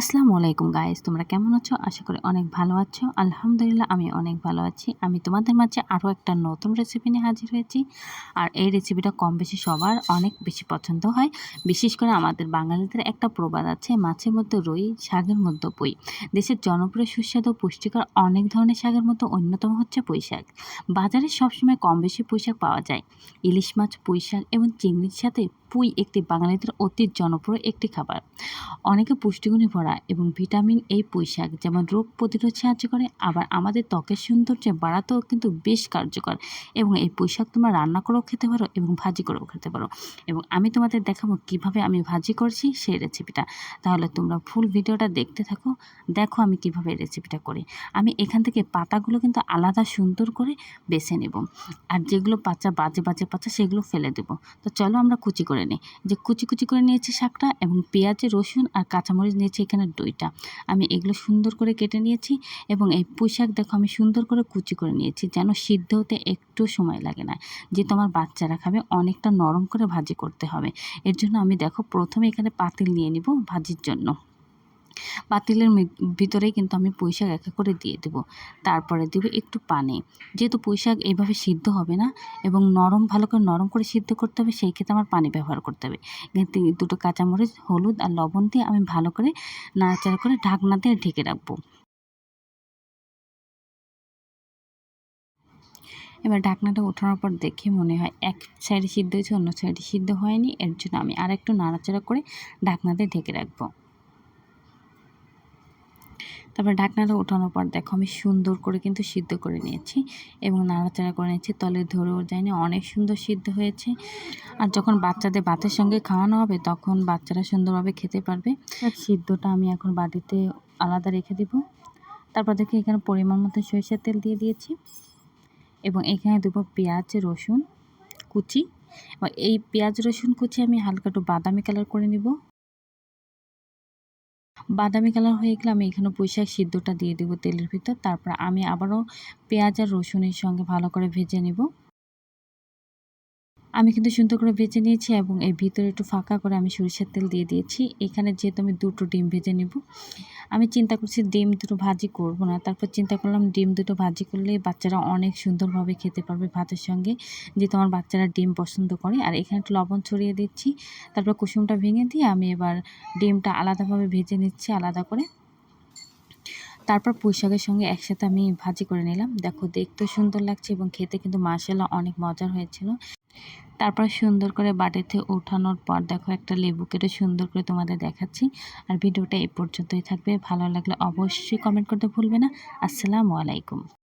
আসসালামু আলাইকুম গাইস তোমরা কেমন আছো? আশা করি অনেক ভালো আছো। আলহামদুলিল্লাহ আমি অনেক ভালো আছি। আমি তোমাদের মাঝে আরও একটা নতুন রেসিপি নিয়ে হাজির হয়েছি। আর এই রেসিপিটা কম বেশি সবার অনেক বেশি পছন্দ হয়। বিশেষ করে আমাদের বাঙালিদের একটা প্রবাদ আছে, মাছের মধ্যে রুই, শাকের মধ্যে পুঁই। দেশের জনপ্রিয়, সুস্বাদু পুষ্টিকর অনেক ধরনের শাকের মধ্যে অন্যতম হচ্ছে পুঁই শাক। বাজারে সবসময় কম বেশি পুঁই শাক পাওয়া যায়। ইলিশ মাছ, পুঁই শাক এবং চিংড়ির সাথে পুঁই একটি বাঙালিদের অতি জনপ্রিয় একটি খাবার। অনেকে পুষ্টিগুণে ভরা এবং ভিটামিন এই পুঁই শাক যেমন রোগ প্রতিরোধ সাহায্য করে, আবার আমাদের ত্বকের সৌন্দর্য বাড়াতেও কিন্তু বেশ কার্যকর এবং এই পুঁই শাক তোমরা রান্না করেও খেতে পারো এবং ভাজি করেও খেতে পারো। এবং আমি তোমাদের দেখাবো কীভাবে আমি ভাজি করছি সেই রেসিপিটা। তাহলে তোমরা ফুল ভিডিওটা দেখতে থাকো, দেখো আমি কীভাবে রেসিপিটা করি। আমি এখান থেকে পাতাগুলো কিন্তু আলাদা সুন্দর করে বেছে নেব। আর যেগুলো পাচা বাজে বাজে পাতা সেগুলো ফেলে দেবো। তো চলো আমরা কুচি করে নিই। যে কুচি কুচি করে নিয়েছি শাকটা এবং পেঁয়াজে, রসুন আর কাঁচামরিচ নিয়েছি এখানে দইটা। আমি এগুলো সুন্দর করে কেটে নিয়েছি এবং এই পুঁই শাক দেখো আমি সুন্দর করে কুচি করে নিয়েছি যেন সিদ্ধ হতে একটু সময় লাগে না। যে তোমার বাচ্চারা খাবে, অনেকটা নরম করে ভাজি করতে হবে। এর জন্য আমি দেখো প্রথমে এখানে পাতিল নিয়ে নিব ভাজির জন্য। পাতিলের ভিতরেই কিন্তু আমি পুঁইশাক একা করে দিয়ে দেব। তারপরে দেবো একটু পানি। যেহেতু পুঁইশাক এইভাবে সিদ্ধ হবে না এবং নরম, ভালো করে নরম করে সিদ্ধ করতে হবে, সেই ক্ষেত্রে আমার পানি ব্যবহার করতে হবে। কিন্তু দুটো কাঁচামরিচ, হলুদ আর লবণ দিয়ে আমি ভালো করে নাড়াচাড়া করে ঢাকনা দিয়ে ঢেকে রাখব। এবার ঢাকনাটা ওঠানোর পর দেখে মনে হয় এক সাইডে সিদ্ধ হয়েছে, অন্য সাইডে সিদ্ধ হয়নি। এর জন্য আমি আর একটু নাড়াচাড়া করে ঢাকনা দিয়ে ঢেকে রাখব। তারপর ঢাকনাটা ওঠানোর পর দেখো আমি সুন্দর করে কিন্তু সিদ্ধ করে নিয়েছি এবং নাড়াচাড়া করে নিয়েছি, তলে ধরেও যায়নি, অনেক সুন্দর সিদ্ধ হয়েছে। আর যখন বাচ্চাদের ভাতের সঙ্গে খাওয়ানো হবে, তখন বাচ্চারা সুন্দরভাবে খেতে পারবে। সিদ্ধটা আমি এখন বাটিতে আলাদা রেখে দেব। তারপর দেখি এখানে পরিমাণ মতো সরিষার তেল দিয়ে দিয়েছি এবং এখানে দেবো পেঁয়াজ, রসুন কুচি। এই পেঁয়াজ, রসুন কুচি আমি হালকা একটু বাদামি কালার করে নিব। বাদামি কালার হয়ে গেলে আমি এখানে পুঁইশাক সিদ্ধটা দিয়ে দেবো তেলের ভিতর। তারপর আমি আবারও পেঁয়াজ আর রসুনের সঙ্গে ভালো করে ভেজে নেব। আমি কিন্তু সুন্দর করে ভেজে নিয়েছি এবং এর ভিতরে একটু ফাঁকা করে আমি সরিষার তেল দিয়ে দিয়েছি। এখানে যেহেতু আমি দুটো ডিম ভেজে নেব, আমি চিন্তা করছি ডিম দুটো ভাজি করব না। তারপর চিন্তা করলাম ডিম দুটো ভাজি করলে বাচ্চারা অনেক সুন্দরভাবে খেতে পারবে ভাতের সঙ্গে, যেহেতু আমার বাচ্চারা ডিম পছন্দ করে। আর এখানে একটু লবণ ছড়িয়ে দিচ্ছি, তারপর কুসুমটা ভেঙে দিয়ে আমি এবার ডিমটা আলাদাভাবে ভেজে নিচ্ছি আলাদা করে। তারপর পুঁই শাকের সঙ্গে একসাথে আমি ভাজি করে নিলাম। দেখো, দেখতেও সুন্দর লাগছে এবং খেতে কিন্তু মাসালা অনেক মজার হয়েছিল। তারপর সুন্দর করে বাটিতে ওঠানোর পর দেখো একটা লেবু কেটে সুন্দর করে তোমাদের দেখাচ্ছি। আর ভিডিওটা এই পর্যন্তই থাকবে। ভালো লাগলে অবশ্যই কমেন্ট করতে ভুলবে না। আসসালামু আলাইকুম।